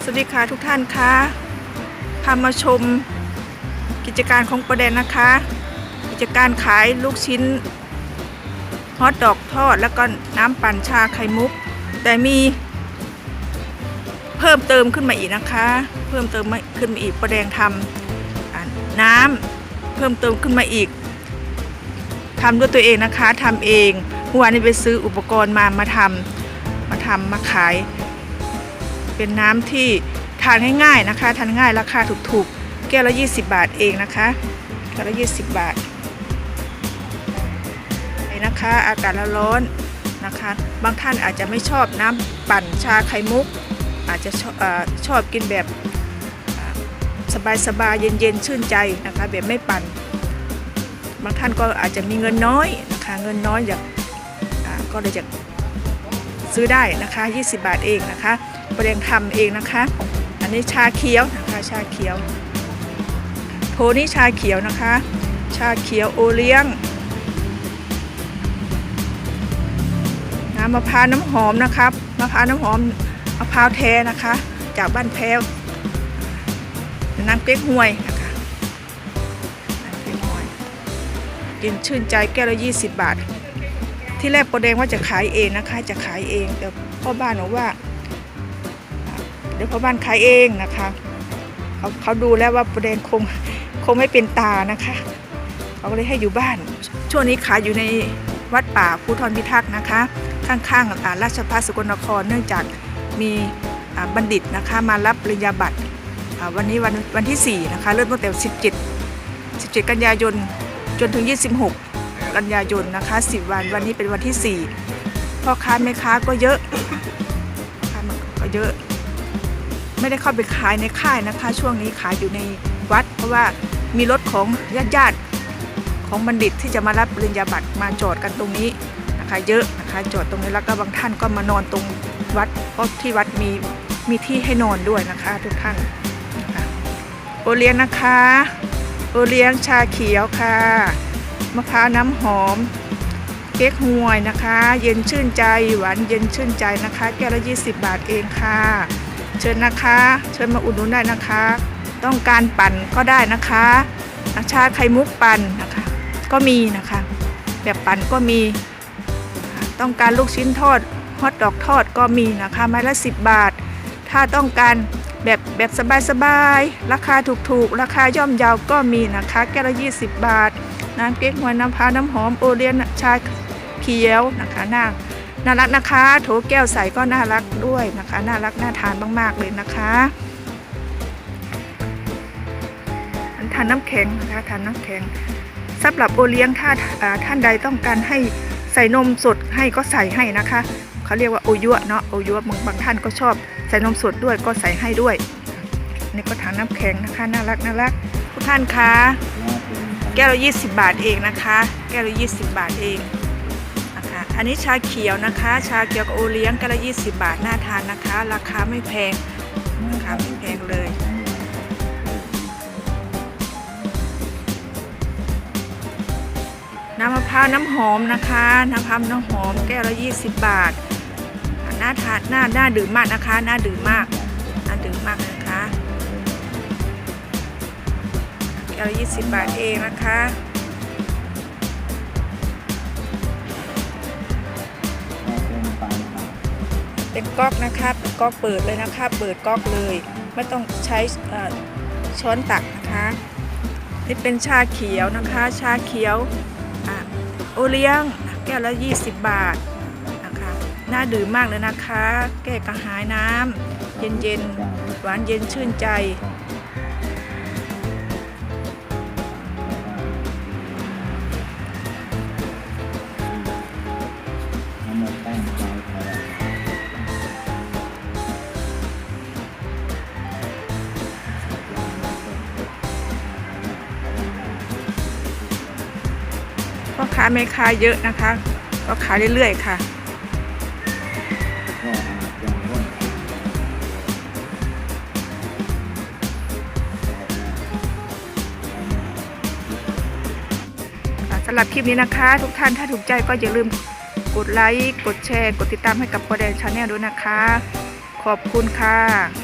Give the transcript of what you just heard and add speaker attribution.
Speaker 1: สวัสดีค่ะทุกท่านคะพามาชมกิจการของประเด็นนะคะ กิจการขายลูกชิ้นฮอทดอกทอดแล้วก็น้ำปั่นชาไข่มุก แต่มีเพิ่มเติมขึ้นมาอีกนะคะ เพิ่มเติมขึ้นมาอีกประแดงทำน้ำเพิ่มเติมขึ้นมาอีกทำด้วยตัวเองนะคะทำเองเมื่อวานนี้ไปซื้ออุปกรณ์มามาทำมาทำมาขาย เป็นน้ำที่ทานง่ายๆนะคะ ทานง่ายราคาถูกๆ แก้วละ 20 บาทเองนะคะ แก้วละ 20 บาทนี่นะคะ อากาศร้อนนะคะ บางท่านอาจจะไม่ชอบน้ำปั่นชาไข่มุก อาจจะชอบอชอบกินแบบสบายๆ เย็นๆ ชื่นใจนะคะ แบบไม่ปั่น บางท่านก็อาจจะมีเงินน้อยนะคะ เงินน้อยอยากก็เลยจะซื้อได้นะคะ 20 บาทเองนะคะ ประเด็นทำเองนะคะ อันนี้ชาเขียวนะคะชาเขียว โทนี่ชาเขียวนะคะ ชาเขียวโอเลี้ยง น้ำมะพร้าวน้ำหอมนะครับมะพร้าวน้ำหอมมะพร้าวแท้นะคะ จากบ้านแพ้วน้ำเก๊กฮวยนะคะน้ำเก๊กฮวยกินชื่นใจแก้วละ20บาทที่แรกโปรแดงว่าจะขายเองนะคะ จะขายเองแต่พ่อบ้านบอกว่า ดี๋ยวพ่อบ้านขายเองนะคะเขาเขาดูแล้วว่าปรแดงคงคงไม่เป็นตานะคะเขาก็เลยให้อยู่บ้าน ช่วงนี้ขายอยู่ในวัดป่าภูทรพิทักษ์นะคะ ข้างๆอ่าราชภัฏสกลนคร เนื่องจากมีบัณฑิตนะคะมารับปริญญาบัตรวันนี้วันวันที่ 4 นะคะ เริ่มตั้งแต่ 17 17 กันยายนจนถึง 26 กันยายนนะคะ 10 วันวันนี้เป็นวันที่ 4 พ่อค้าแม่ค้าก็เยอะ ก็เยอะ ไม่ได้เข้าไปขายในค่ายนะคะ ช่วงนี้ขายอยู่ในวัด เพราะว่ามีรถของญาติญาติๆของบัณฑิตที่จะมารับปริญญาบัตรมาจอดกันตรงนี้นะคะ เยอะนะคะจอดตรงนี้แล้วก็บางท่านก็มานอนตรงวัดเพราะที่วัดมีมีที่ให้นอนด้วยนะคะ ทุกท่านนะคะโอเลี้ยงนะคะ โอเลี้ยงชาเขียวค่ะมะพร้าวน้ำหอมเก๊กฮวยนะคะ เย็นชื่นใจหวานเย็นชื่นใจนะคะ แก้วละ 20 บาทเองค่ะ เชิญนะคะ เชิญมาอุดหนุนได้นะคะ ต้องการปั่นก็ได้นะคะชาไข่มุกปั่นนะคะ ก็มีนะคะ แบบปั่นก็มี ต้องการลูกชิ้นทอดฮอทดอกทอดก็มีนะคะไม้ละ10 บาท ถ้าต้องการแบบแบบสบายๆ ราคาถูกๆ ราคาย่อมเยาวก็มีนะคะ แก้วละ 20 บาท น้ำเก๊กฮวยน้ำพร้าวน้ำหอมโอเลียนชาเขียวนะคะน่า น่ารักนะคะ โถแก้วใสก็น่ารักด้วยนะคะ น่ารักน่าทานมาก ๆ เลยนะคะทานน้ำแข็งนะคะทานน้ำแข็งสำหรับโอเลี้ยงถ้าอ่าท่านใดต้องการให้ใส่นมสดให้ก็ใส่ให้นะคะเขาเรียกว่าโอยัวเนาะโอยัวบางบางท่านก็ชอบ ใส่นมสดด้วยก็ใส่ให้ด้วยนี่ก็ทานน้ำแข็งนะคะน่ารักน่ารักทุกท่านคะแก้วละ20บาทเองนะคะ แก้วละ20บาทเองนะคะ อันนี้ชาเขียวนะคะ ชาเขียวกับโอเลี้ยงก้วละ20บาท น่าทานนะคะ ราคาไม่แพงราคาไม่แพงเลยน้ำมะพร้าวน้ำหอมนะคะน้ำมะพร้าวน้ำหอมแก้วละ20บาทน่าทานน่าน่าดื่มมากนะคะน่าดื่มมากน่าดื่มมากนะคะแก้วละ20บาทเองนะคะ เป็นก๊อกนะคะเป็นก๊อกเปิดเลยนะคะ เปิดก๊อกเลย ไม่ต้องใช้ช้อนตักนะคะ นี่เป็นชาเขียวนะคะ ชาเขียวอโอเลี้ยง แก้วละ 20 บาทนะคะน่าดื่มมากเลยนะคะ แก้กระหายน้ำเย็นๆ หวานเย็นชื่นใจ พ่อค้าแม่ค้าเยอะนะคะ ก็ขายเรื่อยๆค่ะสำหรับคลิปนี้นะคะ ทุกท่านถ้าถูกใจก็อย่าลืมกดไลค์ กดแชร์ กดติดตามให้กับโปรแดนชาแนลด้วยนะคะ ขอบคุณค่ะ